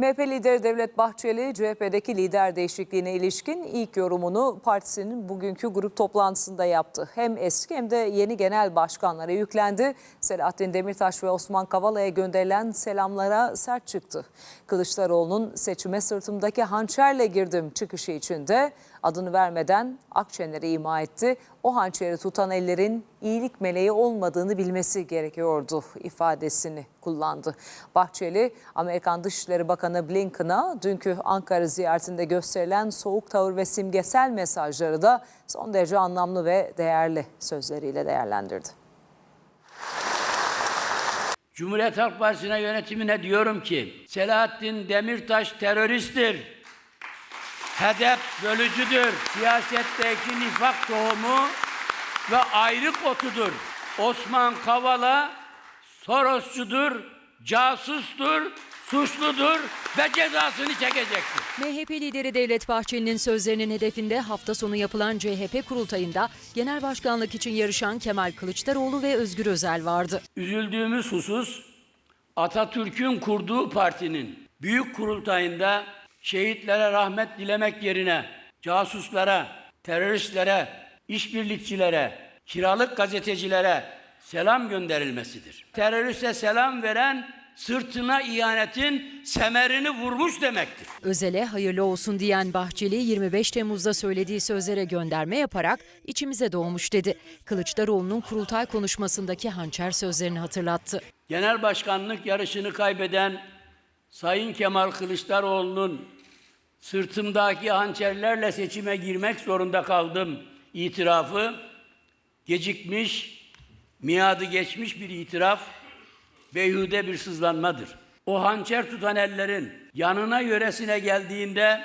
MHP lideri Devlet Bahçeli, CHP'deki lider değişikliğine ilişkin ilk yorumunu partisinin bugünkü grup toplantısında yaptı. Hem eski hem de yeni genel başkanlara yüklendi. Selahattin Demirtaş ve Osman Kavala'ya gönderilen selamlara sert çıktı. Kılıçdaroğlu'nun seçime sırtımdaki hançerle girdim çıkışı içinde adını vermeden Akşener'e ima etti. O hançeri tutan ellerin iyilik meleği olmadığını bilmesi gerekiyordu ifadesini kullandı. Bahçeli, Amerikan Dışişleri Bakanı Blinken'a dünkü Ankara ziyaretinde gösterilen soğuk tavır ve simgesel mesajları da son derece anlamlı ve değerli sözleriyle değerlendirdi. Cumhuriyet Halk Partisi'ne yönetimine diyorum ki Selahattin Demirtaş teröristtir. Hedef bölücüdür. Siyasetteki nifak tohumu ve ayrık otudur. Osman Kavala Sorosçudur, casustur, suçludur ve cezasını çekecektir. MHP lideri Devlet Bahçeli'nin sözlerinin hedefinde hafta sonu yapılan CHP kurultayında genel başkanlık için yarışan Kemal Kılıçdaroğlu ve Özgür Özel vardı. Üzüldüğümüz husus Atatürk'ün kurduğu partinin büyük kurultayında şehitlere rahmet dilemek yerine casuslara, teröristlere, işbirlikçilere, kiralık gazetecilere selam gönderilmesidir. Teröriste selam veren sırtına ihanetin semerini vurmuş demektir. Özel'e hayırlı olsun diyen Bahçeli 25 Temmuz'da söylediği sözlere gönderme yaparak içimize doğmuş dedi. Kılıçdaroğlu'nun kurultay konuşmasındaki hançer sözlerini hatırlattı. Genel başkanlık yarışını kaybeden Sayın Kemal Kılıçdaroğlu'nun sırtımdaki hançerlerle seçime girmek zorunda kaldım itirafı gecikmiş, miadı geçmiş bir itiraf, beyhude bir sızlanmadır. O hançer tutan ellerin yanına yöresine geldiğinde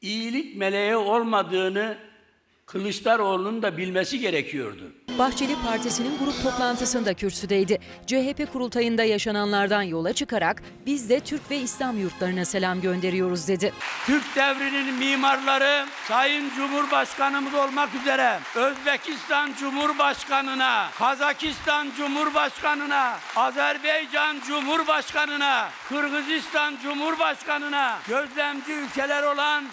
iyilik meleği olmadığını Kılıçdaroğlu'nun da bilmesi gerekiyordu. Bahçeli partisinin grup toplantısında kürsüdeydi. CHP kurultayında yaşananlardan yola çıkarak biz de Türk ve İslam yurtlarına selam gönderiyoruz dedi. Türk devrinin mimarları Sayın Cumhurbaşkanımız olmak üzere Özbekistan Cumhurbaşkanına, Kazakistan Cumhurbaşkanına, Azerbaycan Cumhurbaşkanına, Kırgızistan Cumhurbaşkanına, gözlemci ülkeler olan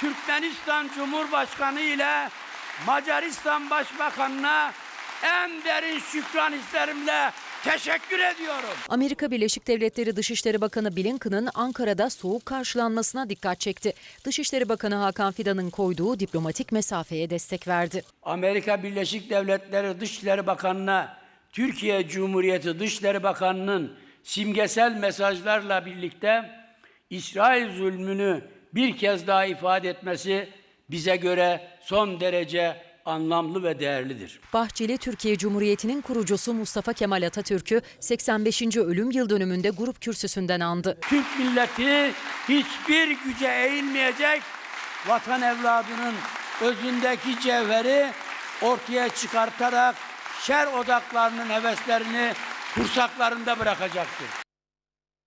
Türkmenistan Cumhurbaşkanı ile Macaristan Başbakanına en derin şükran hislerimle teşekkür ediyorum. Amerika Birleşik Devletleri Dışişleri Bakanı Blinken'ın Ankara'da soğuk karşılanmasına dikkat çekti. Dışişleri Bakanı Hakan Fidan'ın koyduğu diplomatik mesafeye destek verdi. Amerika Birleşik Devletleri Dışişleri Bakanı'na Türkiye Cumhuriyeti Dışişleri Bakanı'nın simgesel mesajlarla birlikte İsrail zulmünü bir kez daha ifade etmesi bize göre son derece anlamlı ve değerlidir. Bahçeli, Türkiye Cumhuriyeti'nin kurucusu Mustafa Kemal Atatürk'ü 85. ölüm yıl dönümünde grup kürsüsünden andı. Türk milleti hiçbir güce eğilmeyecek vatan evladının özündeki cevheri ortaya çıkartarak şer odaklarının heveslerini kursaklarında bırakacaktır.